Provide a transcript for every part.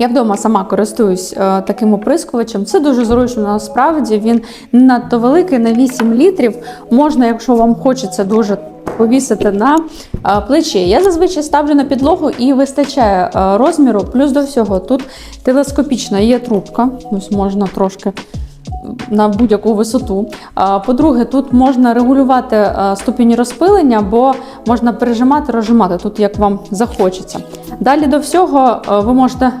Я вдома сама користуюсь е, таким оприскувачем. Це дуже зручно насправді. Він не надто великий на 8 літрів. Можна, якщо вам хочеться дуже повісити на е, плечі. Я зазвичай ставлю на підлогу і вистачає е, розміру. Плюс до всього тут телескопічна є трубка. Ось можна трошки на будь-яку висоту. По-друге, тут можна регулювати ступінь розпилення, бо можна пережимати, розжимати тут, як вам захочеться. Далі до всього ви можете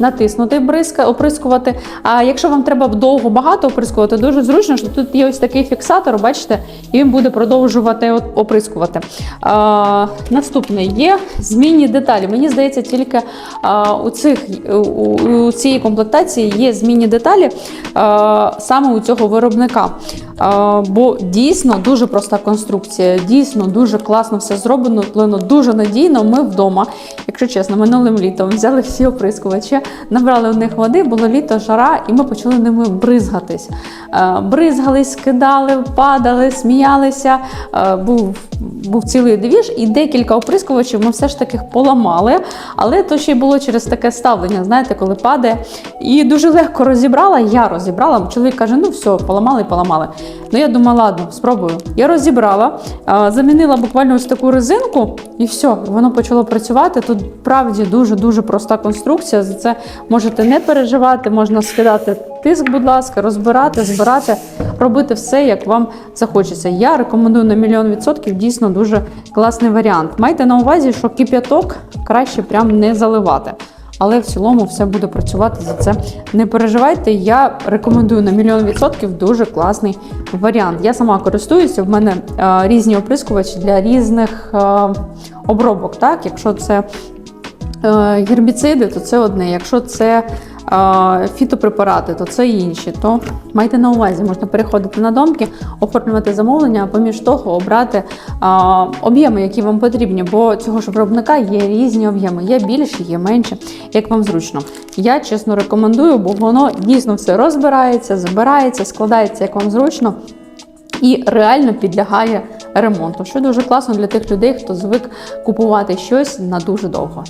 натиснути бризка, оприскувати. А якщо вам треба довго багато оприскувати, дуже зручно, що тут є ось такий фіксатор, бачите, і він буде продовжувати оприскувати. А, наступне є змінні деталі. Мені здається, тільки а, у, цих, у, у цієї комплектації є змінні деталі а, саме у цього виробника. А, бо дійсно дуже проста конструкція, дійсно дуже класно все зроблено, плено дуже надійно. Ми вдома, якщо чесно, минулим літом взяли всі оприскувачі, набрали у них води, було літо, жара, і ми почали ними бризгатись. Е, Бризгались, кидали, падали, сміялися. Е, Був, був цілий двіж, і декілька оприскувачів ми все ж таки поламали. Але то ще й було через таке ставлення, знаєте, коли падає. І дуже легко розібрала. Я розібрала. Чоловік каже: ну все, поламали, поламали. Ну я думаю, ладно, спробую. Я розібрала, замінила буквально ось таку резинку, і все, воно почало працювати. Тут правді дуже дуже проста конструкція. За це можете не переживати, можна скидати тиск, будь ласка, розбирати, збирати, робити все, як вам захочеться. Я рекомендую на мільйон відсотків дійсно дуже класний варіант. Майте на увазі, що кип'яток краще прям не заливати. Але в цілому все буде працювати за це. Не переживайте. Я рекомендую на мільйон відсотків дуже класний варіант. Я сама користуюся. В мене е, різні оприскувачі для різних е, обробок. Так, якщо це е, гербіциди, то це одне. Якщо це фітопрепарати, то це інші. То майте на увазі, можна переходити на домки, оформлювати замовлення, а поміж того обрати об'єми, які вам потрібні. Бо цього ж виробника є різні об'єми. Є більші, є менші, як вам зручно. Я чесно рекомендую, бо воно дійсно все розбирається, збирається, складається як вам зручно. І реально підлягає ремонту, що дуже класно для тих людей, хто звик купувати щось на дуже довго.